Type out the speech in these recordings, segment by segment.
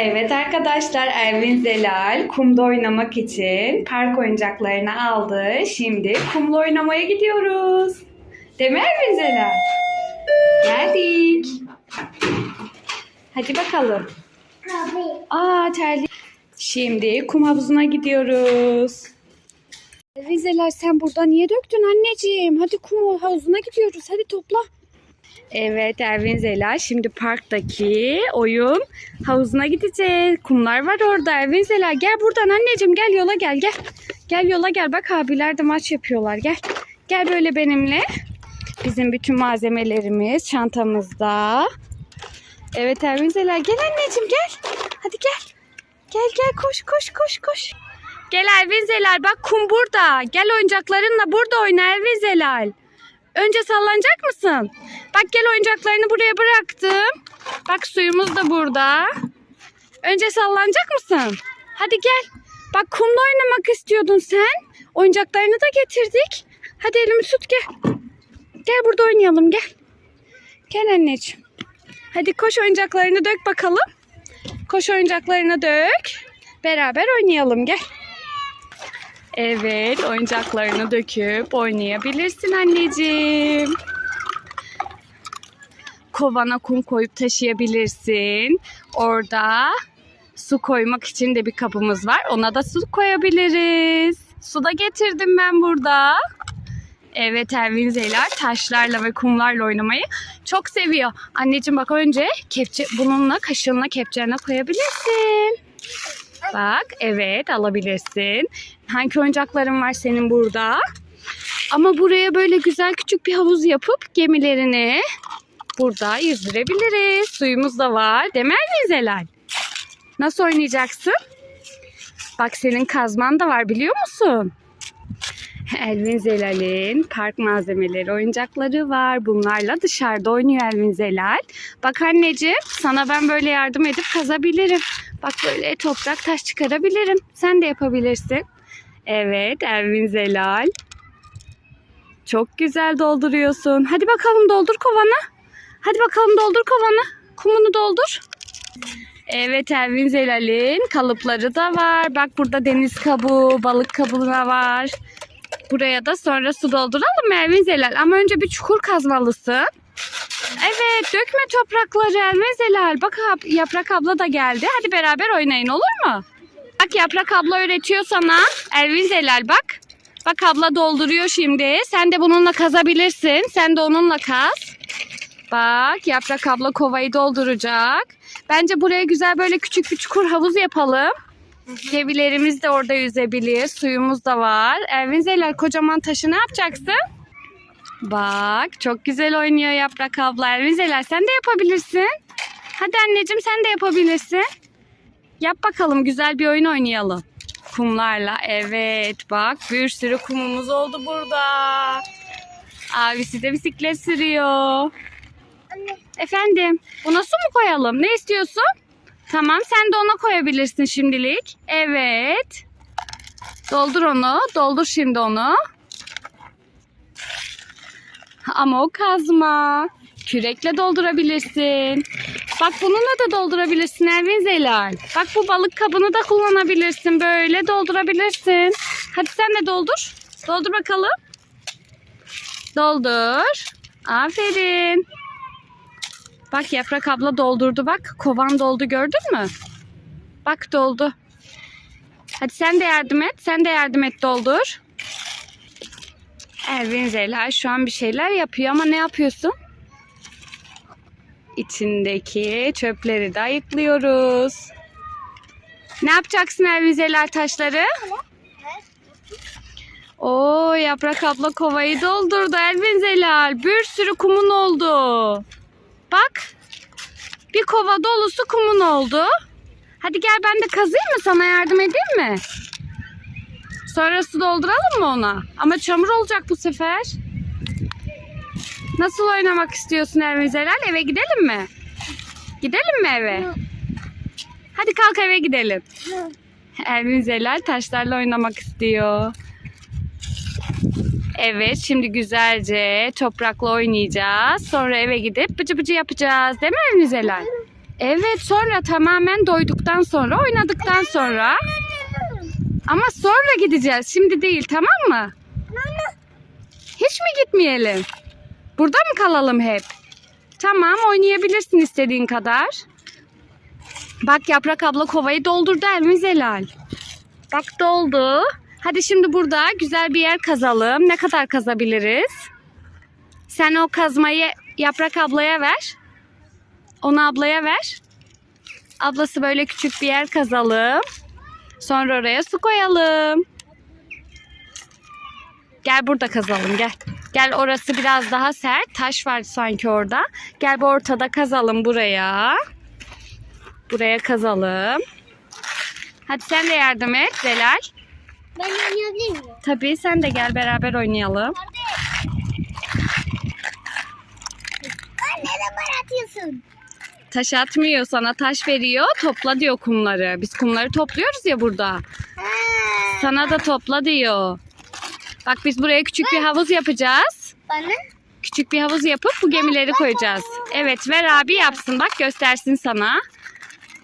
Evet arkadaşlar Elvin Zelal kumda oynamak için park oyuncaklarını aldı. Şimdi kumla oynamaya gidiyoruz. Değil mi Elvin Zelal? Geldik. Hadi bakalım. Aa terli. Şimdi kum havuzuna gidiyoruz. Zelal sen burada niye döktün anneciğim? Hadi kum havuzuna gidiyoruz. Hadi topla. Evet Ervin Zela şimdi parktaki oyun havuzuna gideceğiz. Kumlar var orada Ervin Zela gel buradan anneciğim gel yola gel gel. Gel yola gel bak abiler de maç yapıyorlar gel. Gel böyle benimle. Bizim bütün malzemelerimiz çantamızda. Evet Ervin Zela gel anneciğim gel. Hadi gel. Gel gel koş koş koş koş. Gel Ervin Zelal bak kum burada. Gel oyuncaklarınla burada oyna Ervin Zelal. Önce sallanacak mısın? Bak gel oyuncaklarını buraya bıraktım. Bak suyumuz da burada. Önce sallanacak mısın? Hadi gel. Bak kumla oynamak istiyordun sen. Oyuncaklarını da getirdik. Hadi elimi tut gel. Gel burada oynayalım gel. Gel anneciğim. Hadi koş oyuncaklarını dök bakalım. Koş oyuncaklarını dök. Beraber oynayalım gel. Evet, oyuncaklarını döküp oynayabilirsin anneciğim. Kovana kum koyup taşıyabilirsin. Orada su koymak için de bir kapımız var. Ona da su koyabiliriz. Su da getirdim ben burada. Evet Ervin Zeyler taşlarla ve kumlarla oynamayı çok seviyor. Anneciğim bak önce kepçe bununla kaşığınla kepçene koyabilirsin. Bak evet alabilirsin. Hangi oyuncakların var senin burada? Ama buraya böyle güzel küçük bir havuz yapıp gemilerini burada yüzdürebiliriz. Suyumuz da var. Değil mi Zelal? Nasıl oynayacaksın? Bak senin kazman da var biliyor musun? Elvin Zelal'in park malzemeleri, oyuncakları var. Bunlarla dışarıda oynuyor Elvin Zelal. Bak anneciğim sana ben böyle yardım edip kazabilirim. Bak böyle toprak taş çıkarabilirim. Sen de yapabilirsin. Evet Elvin Zelal. Çok güzel dolduruyorsun. Hadi bakalım doldur kovanı. Hadi bakalım doldur kovanı. Kumunu doldur. Evet Elvin Zelal'in kalıpları da var. Bak burada deniz kabuğu, balık kabuğu da var. Buraya da sonra su dolduralım mı Elvin Zelal? Ama önce bir çukur kazmalısın. Evet dökme toprakları Elvin Zelal. Bak Yaprak abla da geldi. Hadi beraber oynayın olur mu? Bak Yaprak abla öğretiyor sana. Elvin Zelal bak. Bak abla dolduruyor şimdi. Sen de bununla kazabilirsin. Sen de onunla kaz. Bak Yaprak abla kovayı dolduracak. Bence buraya güzel böyle küçük bir çukur havuz yapalım. Gemilerimiz de orada yüzebilir. Suyumuz da var. Elvin Zelal kocaman taşı ne yapacaksın? Bak çok güzel oynuyor Yaprak abla. Elvin Zelal sen de yapabilirsin. Hadi anneciğim sen de yapabilirsin. Yap bakalım güzel bir oyun oynayalım. Kumlarla evet bak bir sürü kumumuz oldu burada. Abisi de bisiklet sürüyor. Efendim buna su mu koyalım? Ne istiyorsun? Tamam sen de ona koyabilirsin şimdilik. Evet. Doldur onu. Doldur şimdi onu. Ama o kazma. Kürekle doldurabilirsin. Bak bununla da doldurabilirsin Ervin Zelal. Bak bu balık kabını da kullanabilirsin. Böyle doldurabilirsin. Hadi sen de doldur. Doldur bakalım. Doldur. Aferin. Bak Yaprak abla doldurdu bak. Kovan doldu gördün mü? Bak doldu. Hadi sen de yardım et. Sen de yardım et doldur. Ervin Zelal şu an bir şeyler yapıyor ama ne yapıyorsun? İçindeki çöpleri de ayıklıyoruz. Ne yapacaksın Ervin Zelal taşları? Oo Yaprak abla kovayı doldurdu Ervin Zelal. Bir sürü kumun oldu. Bak. Bir kova dolusu kumun oldu. Hadi gel ben de kazıyım mı sana yardım edeyim mi? Sonra su dolduralım mı ona? Ama çamur olacak bu sefer. Nasıl oynamak istiyorsun Ervin Zelal? Eve gidelim mi? Gidelim mi eve? Hadi kalk eve gidelim. Ervin Zelal taşlarla oynamak istiyor. Evet şimdi güzelce toprakla oynayacağız. Sonra eve gidip bıcı bıcı yapacağız. Değil mi Ervin Zelal? Evet sonra tamamen doyduktan sonra oynadıktan sonra. Ama sonra gideceğiz. Şimdi değil tamam mı? Hiç mi gitmeyelim? Burada mı kalalım hep? Tamam oynayabilirsin istediğin kadar. Bak Yaprak abla kovayı doldurdu Elmi Zelal. Bak doldu. Hadi şimdi burada güzel bir yer kazalım. Ne kadar kazabiliriz? Sen o kazmayı Yaprak ablaya ver. Onu ablaya ver. Ablası böyle küçük bir yer kazalım. Sonra oraya su koyalım. Gel burada kazalım gel. Gel orası biraz daha sert. Taş var sanki orada. Gel bu ortada kazalım buraya. Buraya kazalım. Hadi sen de yardım et Zelal. Ben oynayabilir miyim? Tabii sen de gel beraber oynayalım. Anne neden bana atıyorsun? Taş atmıyor sana taş veriyor. Topla diyor kumları. Biz kumları topluyoruz ya burada. Sana da topla diyor. Bak biz buraya küçük bir havuz yapacağız. Bana? Küçük bir havuz yapıp bu gemileri koyacağız. Evet ver abi yapsın bak göstersin sana.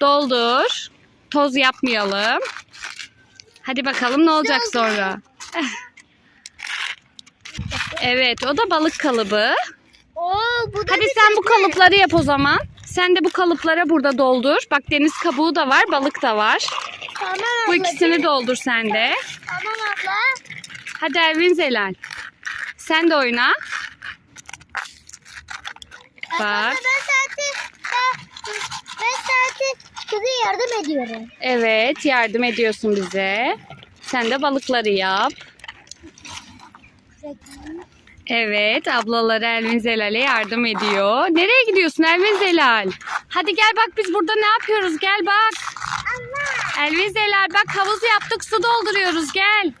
Doldur. Toz yapmayalım. Hadi bakalım ne olacak sonra. Evet o da balık kalıbı. Oo bu da Hadi sen bu kalıpları yap o zaman. Sen de bu kalıplara burada doldur. Bak deniz kabuğu da var, balık da var. Tamam Bu abla. ikisini doldur sen de. Tamam abla. Hadi Elvin Zelal. Sen de oyna. Abla, Bak. Ben zaten ben, ben zaten size yardım ediyorum. Evet, yardım ediyorsun bize. Sen de balıkları yap. Evet, ablaları Elvin Zelal'e yardım ediyor. Nereye gidiyorsun Elvin Zelal? Hadi gel bak biz burada ne yapıyoruz? Gel bak. Allah. Elvin Zelal bak havuz yaptık su dolduruyoruz gel.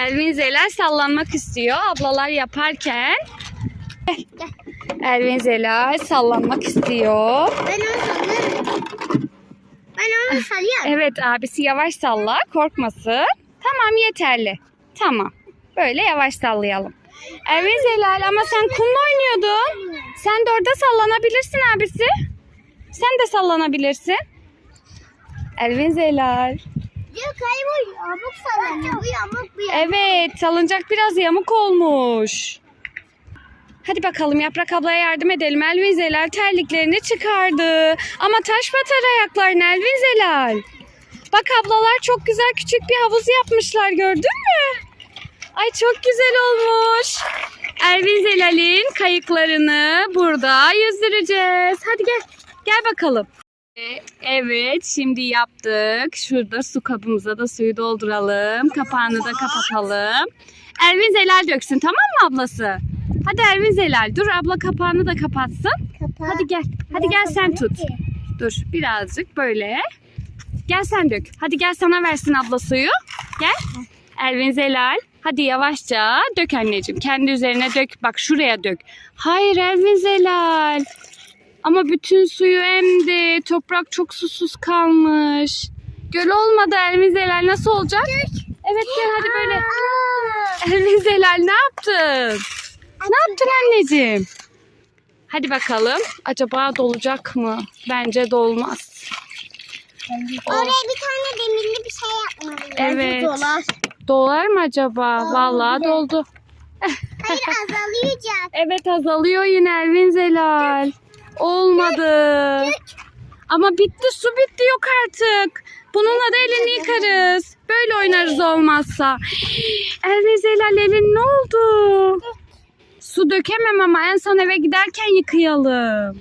Elvin Zelal sallanmak istiyor ablalar yaparken. Elvin Zelal sallanmak istiyor. Ben onu sallarım. Ben onu salıyorum. Evet abisi yavaş salla korkmasın. Tamam yeterli. Tamam. Böyle yavaş sallayalım. Elvin Zelal ama sen kumla oynuyordun. Sen de orada sallanabilirsin abisi. Sen de sallanabilirsin. Elvin Zelal. Yok hayır bu yamuk sallanıyor. Bu yamuk bu yamuk. Evet, salıncak biraz yamuk olmuş. Hadi bakalım Yaprak ablaya yardım edelim. Elvin Zelal terliklerini çıkardı. Ama taş batar ayaklarına Elvin Zelal. Bak ablalar çok güzel küçük bir havuz yapmışlar gördün mü? Ay çok güzel olmuş. Elvin Zelal'in kayıklarını burada yüzdüreceğiz. Hadi gel. Gel bakalım. Evet şimdi yaptık. Şurada su kabımıza da suyu dolduralım. Kapağını da kapatalım. Elvin Zelal döksün tamam mı ablası? Hadi Elvin Zelal dur abla kapağını da kapatsın. Kapağı. Hadi gel. Hadi gel sen tut. Ki. Dur birazcık böyle. Gel sen dök. Hadi gel sana versin abla suyu. Gel. Elvin Zelal. Hadi yavaşça dök anneciğim. Kendi üzerine dök. Bak şuraya dök. Hayır Elvin Zelal. Ama bütün suyu emdi. Toprak çok susuz kalmış. Göl olmadı Elvin Zelal. Nasıl olacak? Evet gel hadi böyle. Elvin Zelal ne yaptın? Ne yaptın anneciğim? Hadi bakalım. Acaba dolacak mı? Bence dolmaz. Oraya bir tane demirli bir şey yapmalıyım. Evet. Dolar. Dolar mı acaba? Vallahi bile. doldu. Hayır azalacak. Evet azalıyor yine Elvin Zelal. Olmadı. Ama bitti su bitti yok artık. Bununla da elini yıkarız. Böyle oynarız olmazsa. Elvin Zelal elin ne oldu? Su dökemem ama en son eve giderken yıkayalım.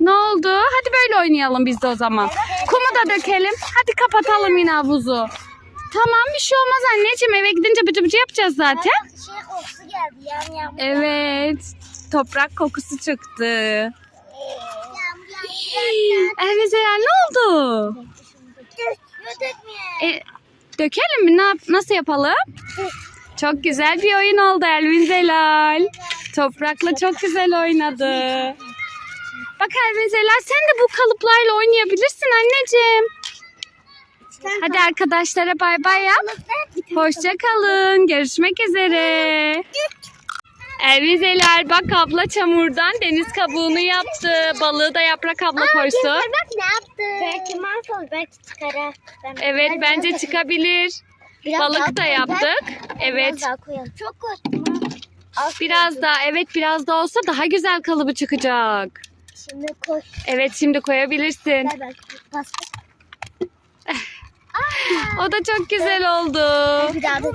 Ne oldu? Hadi böyle oynayalım biz de o zaman. Kumu da dökelim. Hadi kapatalım yine havuzu. Tamam bir şey olmaz anneciğim. Eve gidince bıcı bıcı yapacağız zaten. Şey kokusu geldi. Yağmur yağmur. Evet. Toprak kokusu çıktı. Elvin Zelal ne oldu? E, dökelim mi? Ne yap- nasıl yapalım? Çok güzel bir oyun oldu Elvin Zelal. Toprakla çok güzel oynadı. Bak Elvin Zelal sen de bu kalıplarla oynayabilirsin anneciğim. Hadi arkadaşlara bay bay yap. Hoşça kalın. Görüşmek üzere. Elvizeler bak abla çamurdan deniz kabuğunu yaptı. Balığı da yaprak abla koysun. bak ne yaptı? Belki mahvol belki çıkar. Evet bence çıkabilir. Balık da yaptık. Evet. Biraz daha koyalım. Çok. Az Biraz koydum. daha evet biraz da olsa daha güzel kalıbı çıkacak. Şimdi koy. Evet şimdi koyabilirsin. Ver. Bastı. O da çok güzel oldu. Bir daha da.